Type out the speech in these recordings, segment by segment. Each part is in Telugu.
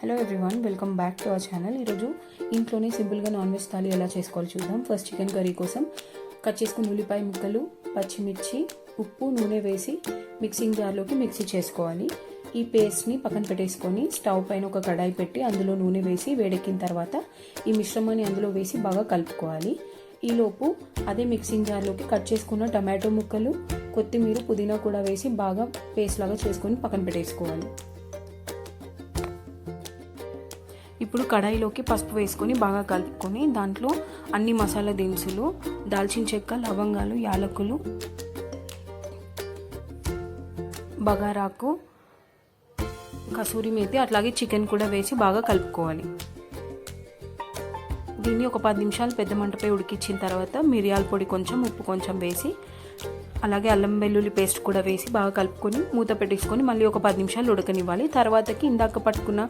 Hello everyone welcome back to our channel ఈరోజు ఇంట్లోనే సింపుల్గా నాన్ వెజ్ థాలీ ఎలా చేసుకోవాలో చూద్దాం. ఫస్ట్ చికెన్ కర్రీ కోసం కట్ చేసుకున్న ఉల్లిపాయ ముక్కలు పచ్చిమిర్చి ఉప్పు నూనె వేసి మిక్సింగ్ జార్లోకి మిక్సీ చేసుకోవాలి. ఈ పేస్ట్ని పక్కన పెట్టేసుకొని స్టవ్ పైన ఒక కడాయి పెట్టి అందులో నూనె వేసి వేడెక్కిన తర్వాత ఈ మిశ్రమాన్ని అందులో వేసి బాగా కలుపుకోవాలి. ఈలోపు అదే మిక్సింగ్ జార్లోకి కట్ చేసుకున్న టమాటో ముక్కలు కొత్తిమీర పుదీనా కూడా వేసి బాగా పేస్ట్ లాగా చేసుకొని పక్కన పెట్టేసుకోవాలి. ఇప్పుడు కడాయిలోకి పసుపు వేసుకొని బాగా కలుపుకొని దాంట్లో అన్ని మసాలా దినుసులు దాల్చిన చెక్క లవంగాలు యాలకులు బగారాకు కసూరి మేతి అట్లాగే చికెన్ కూడా వేసి బాగా కలుపుకోవాలి. దీన్ని ఒక పది నిమిషాలు పెద్ద మంటపై ఉడికించిన తర్వాత మిరియాల పొడి కొంచెం ఉప్పు కొంచెం వేసి అలాగే అల్లం వెల్లుల్లి పేస్ట్ కూడా వేసి బాగా కలుపుకొని మూత పెట్టేసుకొని మళ్ళీ ఒక పది నిమిషాలు ఉడకనివ్వాలి. తర్వాతకి ఇందాక పట్టుకున్న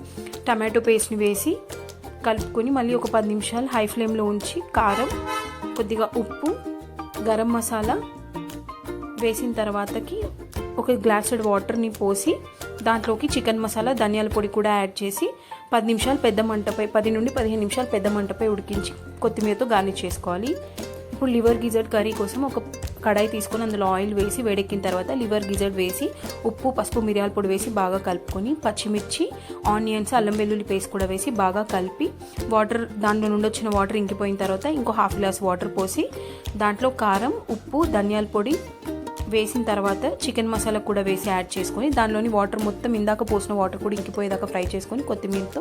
టమాటో పేస్ట్ని వేసి కలుపుకొని మళ్ళీ ఒక పది నిమిషాలు హై ఫ్లేమ్లో ఉంచి కారం కొద్దిగా ఉప్పు గరం మసాలా వేసిన తర్వాతకి ఒక గ్లాసెడ్ వాటర్ని పోసి దాంట్లోకి చికెన్ మసాలా ధనియాల పొడి కూడా యాడ్ చేసి పది నిమిషాలు పెద్ద మంటపై పది నుండి పదిహేను నిమిషాలు పెద్ద మంటపై ఉడికించి కొత్తిమీరతో గార్నిష్ చేసుకోవాలి. ఇప్పుడు లివర్ గిజర్డ్ కర్రీ కోసం ఒక కడాయి తీసుకొని అందులో ఆయిల్ వేసి వేడెక్కిన తర్వాత లివర్ గిజర్డ్ వేసి ఉప్పు పసుపు మిరియాల పొడి వేసి బాగా కలుపుకొని పచ్చిమిర్చి ఆనియన్స్ అల్లం వెల్లుల్లి పేస్ట్ కూడా వేసి బాగా కలిపి వాటర్ దాంట్లో నుండి వచ్చిన వాటర్ ఇంకిపోయిన తర్వాత ఇంకో హాఫ్ గ్లాస్ వాటర్ పోసి దాంట్లో కారం ఉప్పు ధనియాల పొడి వేసిన తర్వాత చికెన్ మసాలా కూడా వేసి యాడ్ చేసుకొని దానిలోని వాటర్ మొత్తం ఇందాక పోసిన వాటర్ కూడా ఇంకిపోయేదాకా ఫ్రై చేసుకొని కొత్తిమీరతో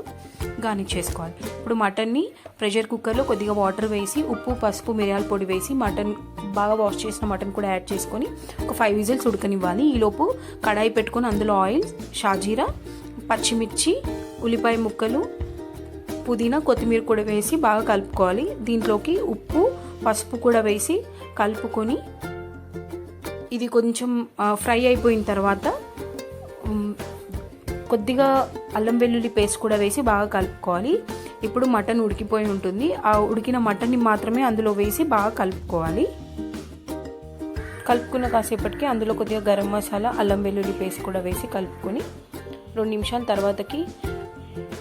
గార్నిష్ చేసుకోవాలి. ఇప్పుడు మటన్ని ప్రెషర్ కుక్కర్లో కొద్దిగా వాటర్ వేసి ఉప్పు పసుపు మిరియాల పొడి వేసి మటన్ బాగా వాష్ చేసిన మటన్ కూడా యాడ్ చేసుకొని ఒక ఫైవ్ విజిల్స్ ఉడకనివ్వాలి. ఈలోపు కడాయి పెట్టుకొని అందులో ఆయిల్ షాజీరా పచ్చిమిర్చి ఉల్లిపాయ ముక్కలు పుదీనా కొత్తిమీర కూడా వేసి బాగా కలుపుకోవాలి. దీంట్లోకి ఉప్పు పసుపు కూడా వేసి కలుపుకొని ఇది కొంచెం ఫ్రై అయిపోయిన తర్వాత కొద్దిగా అల్లం వెల్లుల్లి పేస్ట్ కూడా వేసి బాగా కలుపుకోవాలి. ఇప్పుడు మటన్ ఉడికిపోయి ఉంటుంది. ఆ ఉడికిన మటన్ని మాత్రమే అందులో వేసి బాగా కలుపుకోవాలి. కలుపుకున్న కాసేపటికి అందులో కొద్దిగా గరం మసాలా అల్లం వెల్లుల్లి పేస్ట్ కూడా వేసి కలుపుకొని రెండు నిమిషాల తర్వాతకి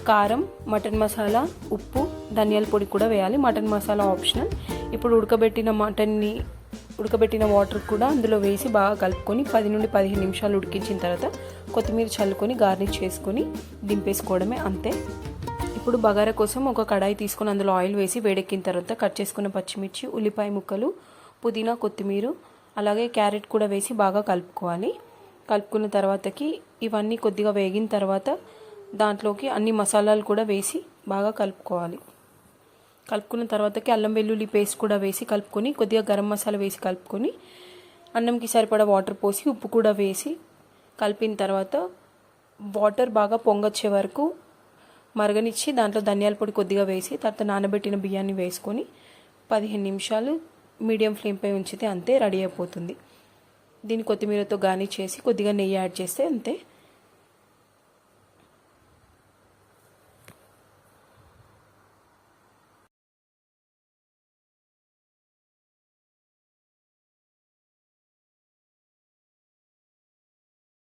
కారం మటన్ మసాలా ఉప్పు ధనియాల పొడి కూడా వేయాలి. Mutton masala optional. ఇప్పుడు ఉడకబెట్టిన మటన్ని ఉడకబెట్టిన వాటర్ కూడా అందులో వేసి బాగా కలుపుకొని పది నుండి పదిహేను నిమిషాలు ఉడికించిన తర్వాత కొత్తిమీర చల్లుకొని గార్నిష్ చేసుకొని దింపేసుకోవడమే అంతే. ఇప్పుడు బగారా కోసం ఒక కడాయి తీసుకొని అందులో ఆయిల్ వేసి వేడెక్కిన తర్వాత కట్ చేసుకున్న పచ్చిమిర్చి ఉల్లిపాయ ముక్కలు పుదీనా కొత్తిమీర అలాగే క్యారెట్ కూడా వేసి బాగా కలుపుకోవాలి. కలుపుకున్న తర్వాతకి ఇవన్నీ కొద్దిగా వేగిన తర్వాత దాంట్లోకి అన్ని మసాలాలు కూడా వేసి బాగా కలుపుకోవాలి. కలుపుకున్న తర్వాతకి అల్లం వెల్లుల్లి పేస్ట్ కూడా వేసి కలుపుకొని కొద్దిగా గరం మసాలా వేసి కలుపుకొని అన్నంకి సరిపడా వాటర్ పోసి ఉప్పు కూడా వేసి కలిపిన తర్వాత వాటర్ బాగా పొంగొచ్చే వరకు మరగనిచ్చి దాంట్లో ధనియాల పొడి కొద్దిగా వేసి తర్వాత నానబెట్టిన బియ్యాన్ని వేసుకొని పదిహేను నిమిషాలు మీడియం ఫ్లేమ్పై ఉంచితే అంతే రెడీ అయిపోతుంది. దీన్ని కొత్తిమీరతో గార్నిష్ చేసి కొద్దిగా నెయ్యి యాడ్ చేస్తే అంతే.